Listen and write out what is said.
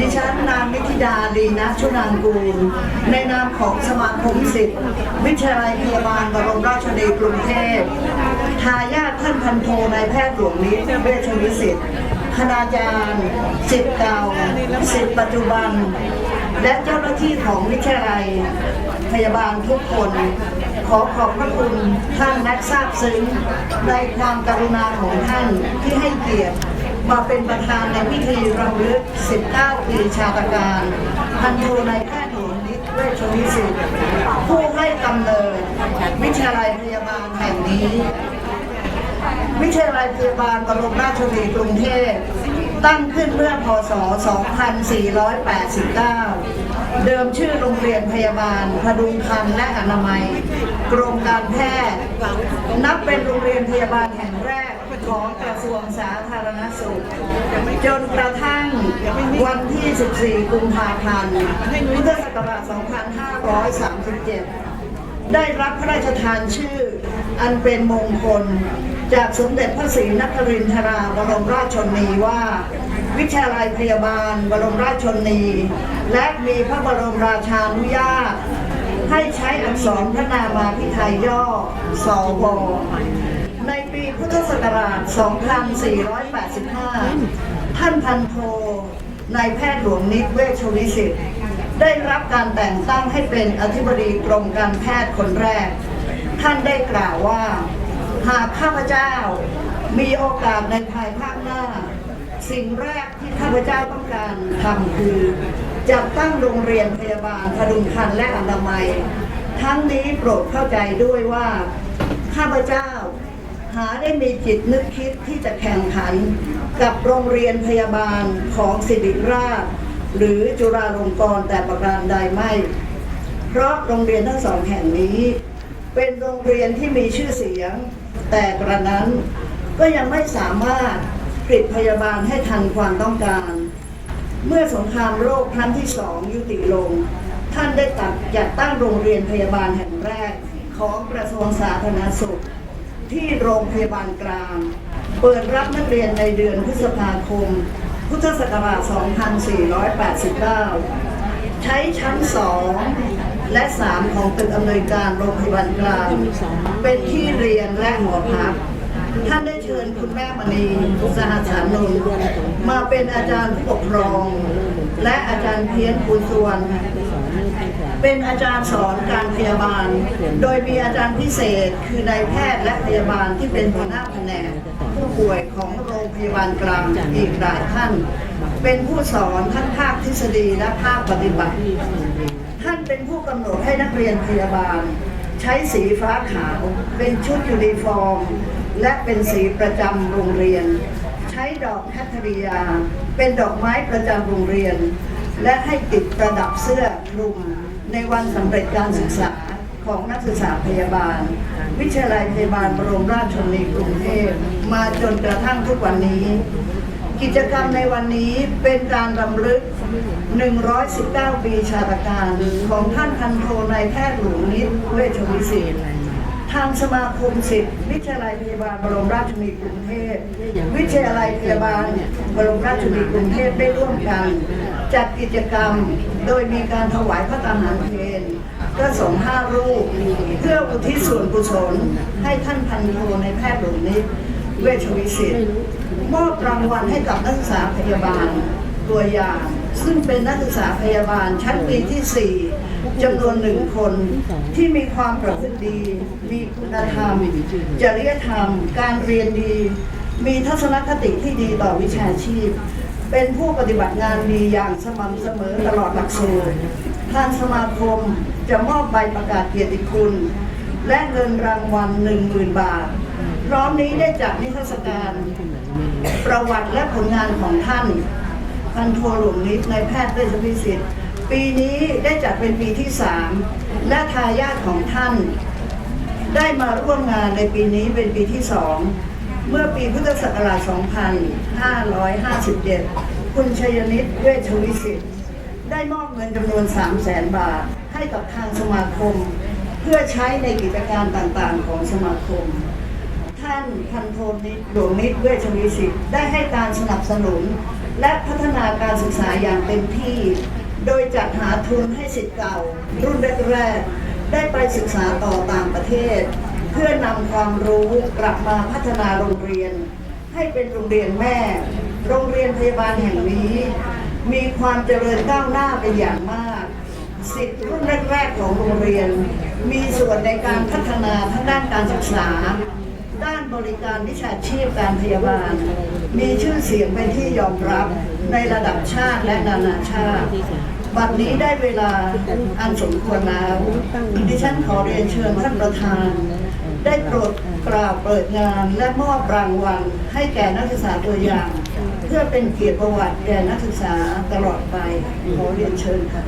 ดิฉันนางนิธิดาดีนะชุนางกูล ในนามของสมาคมศิษย์วิทยาลัยพยาบาลบรมราชชนนีกรุงเทพทายาทท่านพันโทนายแพทย์หลวงนิตเวชวิสิทธิ์คณาจารย์ศิษย์เก่าศิษย์ปัจจุบัน และเจ้าหน้าที่ของวิทยาลัยพยาบาลทุกคน ขอขอบพระคุณท่านนักทราบซึ้งในความกรุณาของท่านที่ให้เกียรติ มาเป็นประธานในพิธีรำลึก 19 ปีชาตการพันโทนายแพทย์หลวงนิตเวชวิสิทธิ์ผู้ให้กำเนิด วิทยาลัยพยาบาลแห่งนี้ วิทยาลัยพยาบาลบรมราชชนีกรุงเทพตั้งขึ้นเมื่อพศ 2489 เดิมชื่อโรงเรียนพยาบาล พดุงครรภ์และอนามัย กรมการแพทย์ นับเป็นโรงเรียนพยาบาล ของกระทรวงสาธารณสุข จนกระทั่งวันที่ 14 กุมภาพันธ์พุทธศักราช 2537 ได้รับพระราชทานชื่ออันเป็นมงคล จากสมเด็จพระศรีนครินทราบรมราชชนนีว่า วิทยาลัยพยาบาลบรมราชชนนี และมีพระบรมราชานุญาตให้ใช้อักษรพระนามาพิไทยย่อสว พุทธศักราช 2485 ท่านพันโทนายแพทย์หลวงนิตเวชวิสิทธิ์ ได้รับการแต่งตั้งให้เป็นอธิบดีกรมการแพทย์คนแรก ท่านได้กล่าวว่า หากข้าพเจ้ามีโอกาสในภายภาคหน้า สิ่งแรกที่ข้าพเจ้าต้องการทำคือ จัดตั้งโรงเรียนพยาบาลพดุงครรภ์และอนามัย ทั้งนี้โปรดเข้าใจด้วยว่า ข้าพเจ้า หาได้มีจิตนึกคิดที่จะแข่งขัน กับโรงเรียนพยาบาลของศิริราช หรือจุฬาลงกรณ์แต่ประการใดไม่ เพราะโรงเรียนทั้งสองแห่งนี้ เป็นโรงเรียนที่มีชื่อเสียง แต่กระนั้นก็ยังไม่สามารถผลิตพยาบาลให้ทันความต้องการ เมื่อสงครามโลกครั้งที่สองยุติลง ท่านได้ตัดจัดตั้งโรงเรียนพยาบาลแห่งแรกของกระทรวงสาธารณสุข ที่โรงพยาบาลกลาง เปิดรับนักเรียนในเดือนพฤษภาคม พุทธศักราช 2489 ใช้ชั้น 2 และ 3 ของตึกอำนวยการโรงพยาบาลกลาง เป็นที่เรียนและหอพัก ท่านได้เชิญคุณแม่มณีสหัสานนท์มาเป็นอาจารย์ผู้ปกครอง และอาจารย์เพียรภูลสวรรณเป็นอาจารย์สอนการพยาบาล โดยมีอาจารย์พิเศษคือนายแพทย์และพยาบาลที่เป็นหัวหน้าแผนกผู้ป่วยของโรงพยาบาลกลางอีกหลายท่าน เป็นผู้สอนทั้งภาคทฤษฎีและภาคปฏิบัติ ท่านเป็นผู้กำหนดให้นักเรียนพยาบาล ใช้สีฟ้าขาว เป็นชุดยูนิฟอร์ม และเป็นสีประจำโรงเรียน ใช้ดอกแคทเริยาเป็นดอกไม้ประจำโรงเรียน และให้ติดประดับเสื้อคลุมในวันสำเร็จการศึกษาของนักศึกษาพยาบาล วิทยาลัยพยาบาลบรมราชชนนีกรุงเทพมาจนกระทั่งทุกวันนี้ กิจกรรมในวันนี้เป็นการรำลึก 119 ปีชาตการของท่านพันโทนายแพทย์หลวงนิตเวชวิสิทธิ์ทางสมาคมศิษย์วิทยาลัยพยาบาลบรมราชชนีกรุงเทพ วิทยาลัยพยาบาลบรมราชชนนีกรุงเทพได้ร่วมกัน จัดกิจกรรมโดยมีการถวายพระตาหารเพลพระสงฆ์ห้ารูป เพื่ออุทิศส่วนกุศลให้ท่านพันโทในแพทย์หลวงนิตเวชวิสิทธิ์ มอบรางวัลให้กับนักศึกษาพยาบาลตัวอย่าง ซึ่งเป็นนักศึกษาพยาบาลชั้นปีที่ 4จำนวนหนึ่งคนที่มีความประพฤติดี มีคุณธรรม จริยธรรม การเรียนดี มีทัศนคติที่ดีต่อวิชาชีพ เป็นผู้ปฏิบัติงานดีอย่างสม่ำเสมอตลอดหลักสูตรทางสมาคมจะมอบใบประกาศเกียรติคุณ และเงินรางวัล 10,000 บาท พร้อมนี้ได้จัดนิทรรศการ ประวัติและผลงานของท่านพันโทหลวงนิตในายแพทย์เวชวิสิทธิ์ปีนี้ได้จัดเป็นปีที่สามและทายาทของท่าน ได้มาร่วมงานในปีนี้เป็นปีที่สองเมื่อปีพุทธศักราช 2557 คุณชัยนิตเวชวิสิทธิ์ได้มอบเงินจำนวน 3 0 0แสนบาทให้กับทางสมาคม เพื่อใช้ในกิจการต่างๆของสมาคม ท่านพันโทนิตหลวงนิตเวชวิสิทธิ์ได้ให้การสนับสนุน และพัฒนาการศึกษาอย่างเต็มที่ โดยจัดหาทุนให้สิทธิ์เก่า รุ่นแรกๆได้ไปศึกษาต่อต่างประเทศ เพื่อนำความรู้กลับมาพัฒนาโรงเรียน ให้เป็นโรงเรียนแม่ โรงเรียนพยาบาลแห่งนี้ มีความเจริญก้าวหน้าเป็นอย่างมากสิทธิ์รุ่นแรกๆของโรงเรียน มีส่วนในการพัฒนาทั้งด้านการศึกษา ด้านบริการวิชาชีพการพยาบาล มีชื่อเสียงเป็นที่ยอมรับในระดับชาติและนานาชาติ บัดนี้ได้เวลาอันสมควรแล้วดิฉันขอเรียนเชิญท่านประธาน ได้โปรดกล่าวเปิดงานและมอบรางวัลให้แก่นักศึกษาตัวอย่าง เพื่อเป็นเกียรติประวัติแก่นักศึกษาตลอดไป ขอเรียนเชิญค่ะ